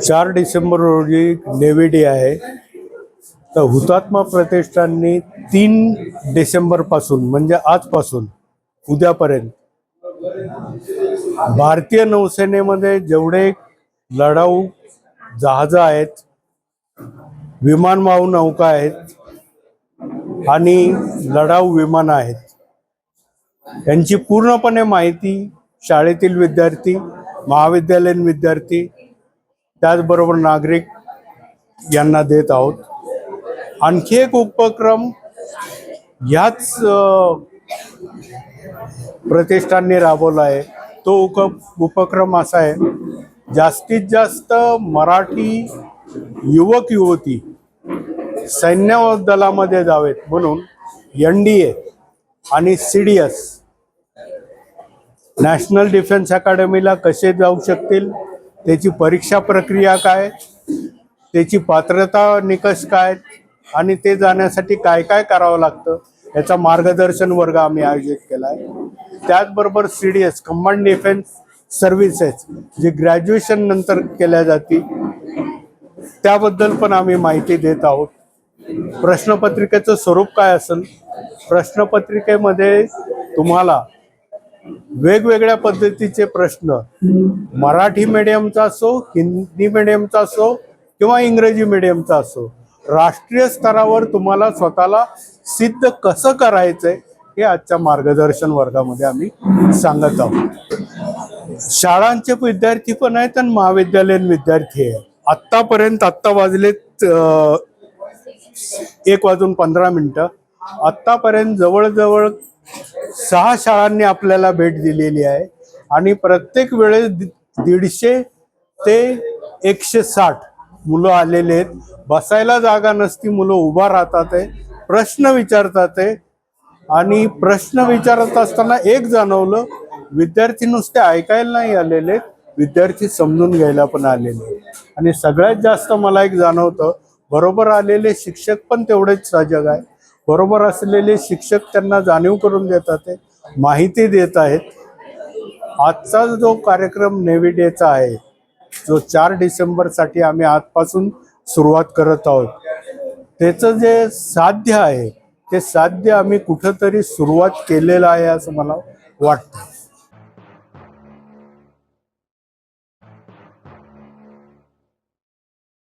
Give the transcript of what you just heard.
चार डिसेंबर रोजी navy day आहे. तर हुतात्मा प्रतिष्ठाननी तीन डिसेंबरपासून म्हणजे आजपासून उद्यापर्यंत भारतीय नौसेनेमध्ये जेवढे लढाऊ जहाजं आहेत विमानवाहू नौका आहेत आणि लढाऊ विमानं आहेत यांची पूर्णपणे माहिती शाळेतील विद्यार्थी महाविद्यालयीन विद्यार्थी त्याचबरोबर नागरिक यांना देत आहोत. आणखी एक उपक्रम ह्याच प्रतिष्ठानने राबवला आहे. तो उक उपक्रम असा आहे जास्तीत जास्त मराठी युवक युवती सैन्य दलामध्ये जावेत म्हणून एन डी ए आणि C D S national defence अकॅडमीला कसे जाऊ शकतील? त्याची परीक्षा प्रक्रिया काय? त्याची पात्रता निकष काय? आणि ते जाण्यासाठी काय काय करावं लागतं? याचा मार्गदर्शन वर्ग आम्ही आयोजित केला आहे त्याचबरोबर C D S command defence services जी ग्रॅज्युएशन नंतर केल्या जाती त्याबद्दल पण आम्ही माहिती देत आहोत. प्रश्नपत्रिकेचं स्वरूप काय असेल? प्रश्नपत्रिकेमध्ये तुम्हाला वेगवेगळ्या पद्धतीचे प्रश्न. मराठी मीडियमचा असो हिंदी मीडियमचा असो किंवा इंग्रजी मीडियमचा असो राष्ट्रीय स्तरावर तुम्हाला स्वतःला सिद्ध कसं करायचंय हे आजच्या मार्गदर्शन वर्गामध्ये आम्ही सांगत आहोत. शाळांचे विद्यार्थी पण आहेत आणि महाविद्यालयीन विद्यार्थी आहे आत्तापर्यंत आत्ता वाजलेत एक वाजून पंधरा मिनटं. आत्तापर्यंत जवळजवळ सहा शाळांनी आपल्याला भेट दिलेली आहे. आणि प्रत्येक वेळेस दि- दीडशे ते एकशे साठ मुलं आलेले आहेत. बसायला जागा नसती मुलं उभा राहतात आहे. प्रश्न विचारतात आहे. आणि प्रश्न विचारत असताना एक जाणवलं विद्यार्थी नुसते ऐकायला नाही आलेले आहेत, विद्यार्थी समजून घ्यायला पण आलेले आहेत. आणि सगळ्यात जास्त मला एक जाणवतं बरोबर आलेले शिक्षक पण तेवढेच सजग आहे बरोबर असलेले शिक्षक त्यांना जाणीव करून देतात आहेत माहिती देत आहेत. आजचा जो कार्यक्रम नेव्ही डेचा आहे जो चार डिसेंबरसाठी आम्ही आजपासून सुरुवात करत आहोत त्याचं जे साध्य आहे ते साध्य आम्ही कुठंतरी सुरुवात केलेलं आहे असं मला वाटतं.